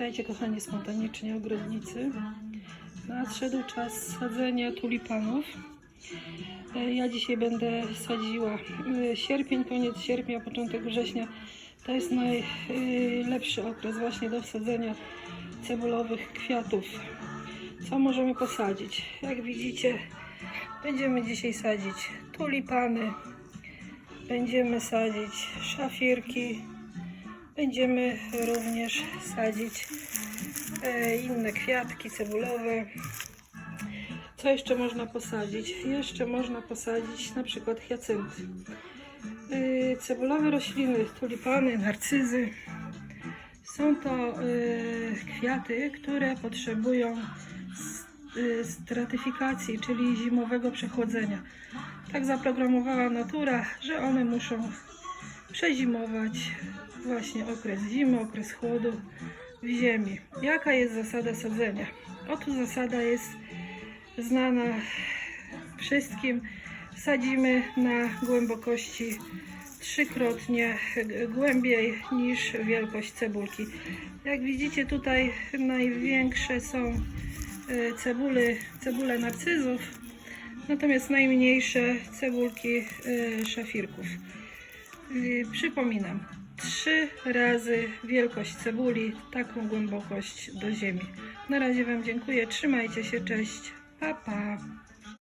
Witajcie kochani spontaniczni ogrodnicy. Nadszedł czas sadzenia tulipanów. E, Ja dzisiaj będę sadziła e, sierpień, koniec sierpnia, początek września. To jest najlepszy okres właśnie do wsadzenia cebulowych kwiatów. Co możemy posadzić? Jak widzicie, będziemy dzisiaj sadzić tulipany, będziemy sadzić szafirki, Będziemy również sadzić e, inne kwiatki cebulowe. Co jeszcze można posadzić? Jeszcze można posadzić na przykład hiacynty. E, Cebulowe rośliny, tulipany, narcyzy. Są to e, kwiaty, które potrzebują stratyfikacji, czyli zimowego przechodzenia. Tak zaprogramowała natura, że one muszą przezimować właśnie okres zimy, okres chłodu w ziemi. Jaka jest zasada sadzenia? Oto zasada jest znana wszystkim. Sadzimy na głębokości trzykrotnie głębiej niż wielkość cebulki. Jak widzicie tutaj największe są e, cebule, cebule narcyzów, natomiast najmniejsze cebulki e, szafirków. Yy, Przypominam, trzy razy wielkość cebuli, taką głębokość do ziemi. Na razie Wam dziękuję, trzymajcie się, cześć, pa pa.